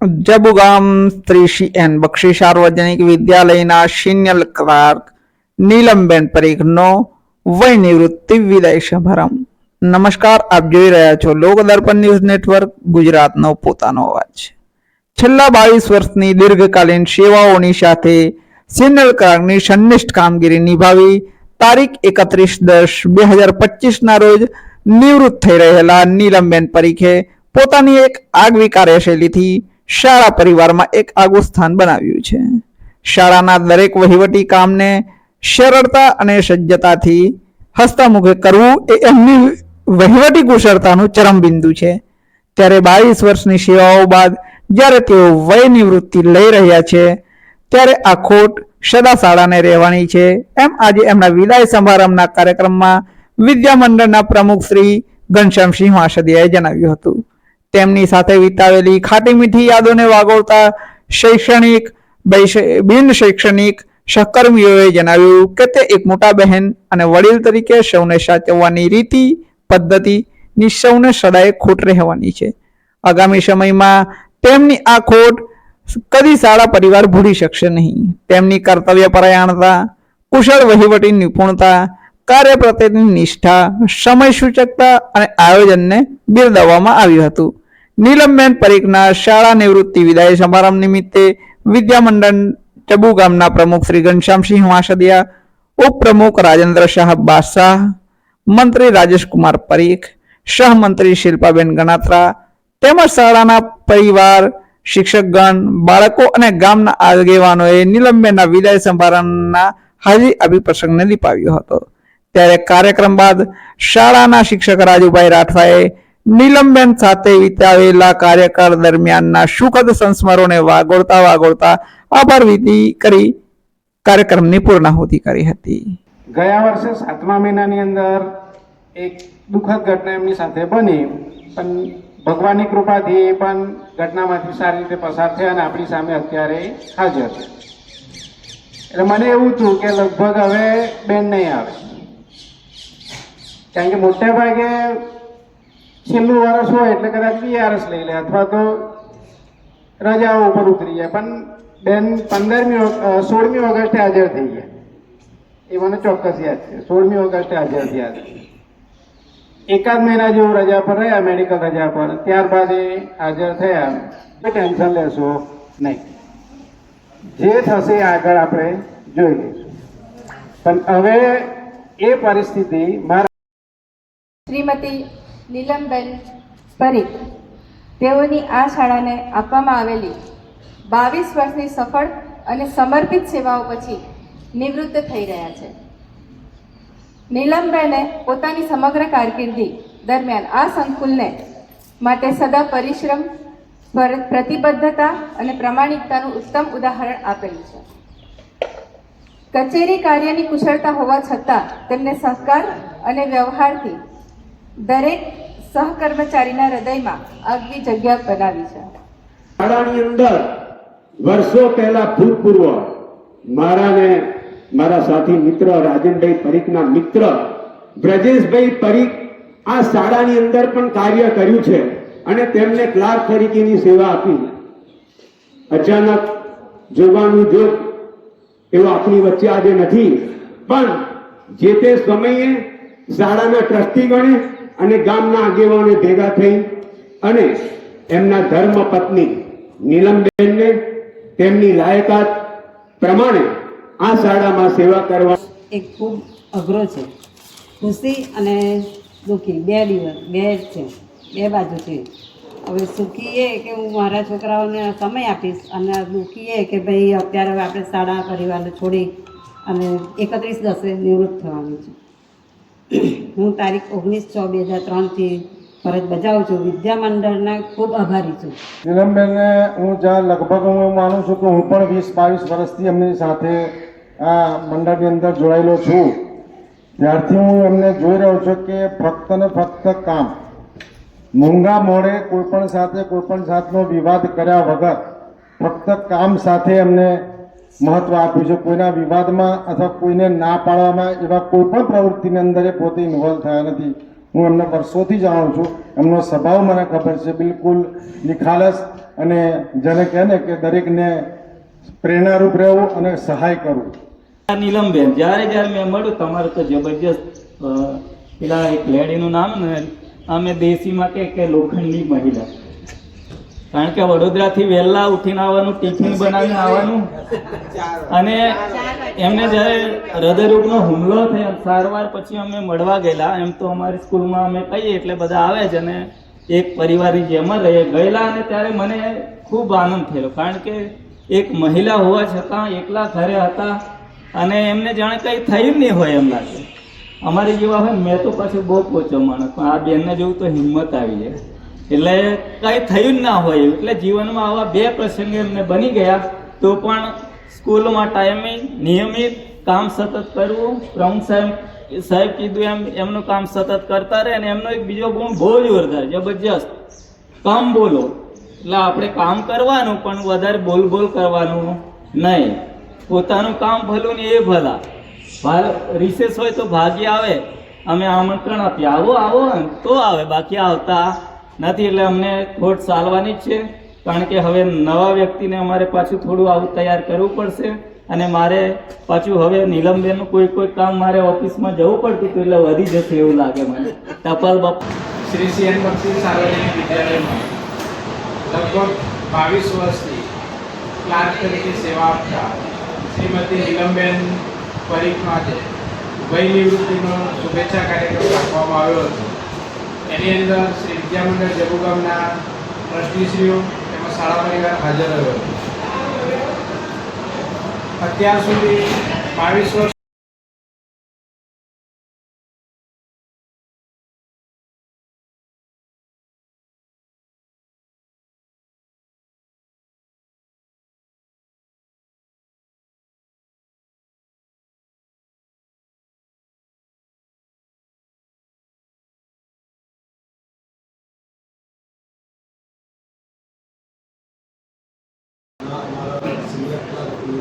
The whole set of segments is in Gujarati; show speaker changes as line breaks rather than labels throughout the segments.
જબુગામ શ્રી શ્રી એન બક્ષી સાર્વજનિક વિદ્યાલયના સિનિયર ક્લાર્ક નીલમબેન પરીખનો વય નિવૃત્તિ વિદાય સમારંભ નમસ્કાર આપ જોઈ રહ્યા છો લોકદર્પણ ન્યૂઝ નેટવર્ક ગુજરાતનો પોતાનો અવાજ છેલ્લા બાવીસ વર્ષની દીર્ઘકાલીન સેવાઓની સાથે સિનિયર ક્લાર્કની સંનિષ્ઠ કામગીરી નિભાવી તારીખ એકત્રીસ દસ બે હજાર પચીસના રોજ નિવૃત્ત થઈ રહેલા નીલમબેન પરીખે પોતાની એક આગવી કાર્યશૈલીથી શાળા પરિવારમાં એક આગવું સ્થાન બનાવ્યું છે. શાળાના દરેક વહીવટી કામને સરળતા અને સજ્જતાથી હસ્તામુખે કરવું એ એમની વહીવટી કુશળતાનું ચરમબિંદુ છે. ત્યારે બાવીસ વર્ષની સેવાઓ બાદ જ્યારે તેઓ વય નિવૃત્તિ લઈ રહ્યા છે, ત્યારે આ ખોટ સદા શાળાને રહેવાની છે. એમ આજે એમના વિદાય સમારંભના કાર્યક્રમમાં વિદ્યામંડળના પ્રમુખ શ્રી ઘનશ્યામસિંહ વાસદિયાએ જણાવ્યું હતું. તેમની સાથે વિતાવેલી ખાટી મીઠી યાદોને વાગોળતા શૈક્ષણિક બિન શૈક્ષણિક સહકર્મીઓએ જણાવ્યું કે તે એક મોટા બહેન અને વડીલ તરીકે સૌને સાચવવાની રીતિ પદ્ધતિની સૌને સદાય ખોટ રહેવાની છે. આગામી સમયમાં તેમની આ ખોટ કદી શાળા પરિવાર ભૂલી શકશે નહીં. તેમની કર્તવ્ય પરાયણતા, કુશળ વહીવટી નિપુણતા, કાર્ય પ્રત્યેની નિષ્ઠા સમય સૂચકતા અને આયોજનને બિરદાવવામાં આવ્યું હતું. નીલમબેન પરીખના શાળા નિવૃત્તિ વિદાય સમારંભ નિમિત્તે વિદ્યામંડળ ચબુ ગામના પ્રમુખ શ્રી ઘનશ્યામસિંહ વાસદિયા, ઉપપ્રમુખ રાજેન્દ્ર શાહ બાદશાહ, મંત્રી રાજેશકુમાર પરીખ, સહમંત્રી શિલ્પાબેન ગણાત્રા, તેમજ શાળાના પરિવાર, શિક્ષકગણ, બાળકો અને ગામના આગેવાનોએ નીલમબેનના વિદાય સમારંભના હાજરી આપી પ્રસંગને દીપાવ્યો હતો. ત્યારે કાર્યક્રમ બાદ શાળાના શિક્ષક રાજુભાઈ રાઠવાએ નીલમબેન સાથે વિતાવેલા કાર્યકાળ દરમિયાનના સુખદ સંસ્મરોને વાગોળતા વાગોળતા આભાર વિધિ કરી કાર્યક્રમની પૂર્ણાહુતિ કરી હતી.
ગયા વર્ષે સાતમા મહિનાની અંદર એક દુઃખદ ઘટના એમની સાથે બની, પણ ભગવાનની કૃપાથી એ પણ ઘટનામાંથી સારી રીતે પસાર થયા અને આપણી સામે અત્યારે હાજર છે. એટલે મને એવું થયું કે લગભગ હવે બેન નહીં આવે. કારણ કે મોટે ભાગે છેલ્લું વર્ષ હોય એટલે કદાચ વીઆરએસ લઈ લે અથવા તો રજાઓ ઉપર ઉતરી જાય. પણ બેન પંદરમી સોળમી ઓગસ્ટે હાજર થઈ ગયા. એ મને ચોક્કસ યાદ છે. સોળમી ઓગસ્ટે હાજર થયા હતા. એકાદ મહિના જેવું રજા પર રહ્યા, મેડિકલ રજા પર. ત્યારબાદ એ હાજર થયા. ટેન્શન લેશો નહીં. જે થશે આગળ આપણે જોઈ લઈશું. પણ હવે એ પરિસ્થિતિ મારા
શ્રીમતી નીલમબેન પરીખ તેઓની આ શાળાને આપવામાં આવેલી બાવીસ વર્ષની સફળ અને સમર્પિત સેવાઓ પછી નિવૃત્ત થઈ રહ્યા છે. નીલમબેને પોતાની સમગ્ર કારકિર્દી દરમિયાન આ સંકુલને માટે સદા પરિશ્રમ, પર- પ્રતિબદ્ધતા અને પ્રામાણિકતાનું ઉત્તમ ઉદાહરણ આપેલું છે. કચેરી કાર્યની કુશળતા હોવા છતાં તેમને સહકાર અને વ્યવહારથી દરેક સહકર્મચારીના હૃદયમાં આગવી જગ્યા બનાવી છે.
શાળાની અંદર વર્ષો પહેલા ભૂતપૂર્વ મારાને, મારા સાથી મિત્ર રાજનભાઈ પરીખના મિત્ર બ્રજેશભાઈ પરીખ આ શાળાની અંદર પણ કાર્ય કર્યું છે અને તેમને ક્લાર્ક તરીકેની સેવા આપી. અચાનક જોવાનું જો એવો આપણી વચ્ચે આજે નથી, પણ જે તે સમયે શાળાના ટ્રસ્ટીગણે અને ગામના આગેવાને ભેગા થઈ અને એમના ધર્મ પત્ની નીલમબેનને તેમની લાયકાત પ્રમાણે આ શાળામાં સેવા કરવા
એક ખૂબ અઘરો છે. ખુશી અને દુઃખી. બે દિવસ, બે જ છે. બે બાજુ છે. હવે સુખી એ કે હું મારા છોકરાઓને સમય આપીશ અને દુઃખી એ કે ભાઈ અત્યારે હવે આપણે શાળા પરિવારને છોડી અને એકત્રીસ દસે નિવૃત્ત થવાનું છે. હું તારીખ ઓગણીસ છ બે હજાર ત્રણથી ફરજ બજાવું છું. વિદ્યા મંડળના ખૂબ આભારી છું.
નીલમબેનને હું જ્યાં લગભગ હું માનું છું કે હું પણ વીસ બાવીસ વર્ષથી એમની સાથે આ મંડળની અંદર જોડાયેલો છું. ત્યારથી હું એમને જોઈ રહ્યો છું કે ફક્ત ને ફક્ત કામ, મૂંગા મોડે કોઈપણ સાથે કોઈ પણ જાતનો વિવાદ કર્યા વગર ફક્ત કામ સાથે એમને મહત્વ આપ્યું છે કોઈના વિવાદમાં અથવા કોઈને ના પાડવામાં એવા કોઈ પણ પ્રવૃત્તિની અંદર પોતે ઇન્વોલ્વ થયા નથી.
હું એમને વર્ષોથી જાણું છું. એમનો સ્વભાવ મને ખબર છે. બિલકુલ નિખાલસ અને જેને કહે ને કે દરેકને પ્રેરણારૂપ રહેવું અને સહાય કરવું.
નીલમબેન, જ્યારે જ્યારે મેં મળ્યું, તમારે તો જબરજસ્ત પેલા એક લેડીનું નામ ને અમે દેશીમાં કે લોખંડની મહિલા. કારણ કે વડોદરાથી વહેલા ઉઠીને આવવાનું, ટિફિન બનાવીને આવવાનું. અને એમને જ્યારે હૃદયરોગનો હુમલો થયો, સારવાર પછી અમે મળવા ગયેલા. એમ તો અમારી સ્કૂલમાં અમે કહીએ, એટલે બધા આવે છે અને એક પરિવારની જેમ રહીએ. ગયેલા અને ત્યારે મને ખૂબ આનંદ થયેલો, કારણ કે એક મહિલા હોવા છતાં એકલા ઘરે હતા અને એમને જાણે કંઈ થયું નહીં હોય એમ લાગે. અમારી જેવા હોય મેં તો પાછું બહુ પોચો માણસ, પણ આ બેનને જેવું તો હિંમત આવી જાય. એટલે કંઈ થયું જ ના હોય. એટલે જીવનમાં આવા બે પ્રસંગ એમને બની ગયા. તો પણ સ્કૂલમાં ટાઈમે નિયમિત કામ સતત કરવું. પ્રમુખ સાહેબ સાહેબ કીધું એમ, એમનું કામ સતત કરતા રહે અને એમનો એક બીજો ગુણ બહુ જોરદાર, જબરજસ્ત. કામ બોલો. એટલે આપણે કામ કરવાનું, પણ વધારે બોલ બોલ કરવાનું નહીં. પોતાનું કામ ભલું ને એ ભલા. રિસેસ હોય તો ભાગ્ય આવે. અમે આમંત્રણ આપીએ. આવો આવો તો આવે. બાકી આવતા નથી એટલે અમને ખોટ ચાલવાની જ છે. કારણ કે હવે નવા વ્યક્તિને અમારે પાછું થોડું આવું તૈયાર કરવું પડશે અને મારે પાછું હવે નીલમબેનનું કોઈ કોઈ કામ મારે ઓફિસમાં જવું પડતું હતું એટલે વધી જશે એવું લાગે મને. ટપાલ બાપ.
શ્રી સી એન બક્ષી સાર્વજનિક વિદ્યાલયમાં લગભગ બાવીસ વર્ષથી ક્લાર્ક તરીકે સેવા આપતા શ્રીમતી નીલમબેન પરીખ માટે વય નિવૃત્તિનો શુભેચ્છા કાર્યક્રમ રાખવામાં આવ્યો હતો. એની અંદર શ્રી વિદ્યામંડળ જબુગામના ટ્રસ્ટીશ્રીઓ તેમજ શાળા પરિવાર હાજર રહ્યો. અત્યાર સુધી બાવીસ વર્ષ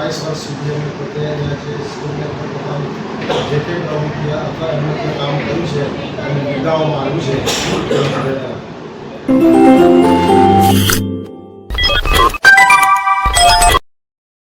બાવીસ વર્ષ સુધી અમે પોતે જે સ્કૂલને પણ પોતાનું જે તે પ્રવૃત્તિ અથવા એમનું કામ કર્યું છે અને નિભાવવામાં આવ્યું છે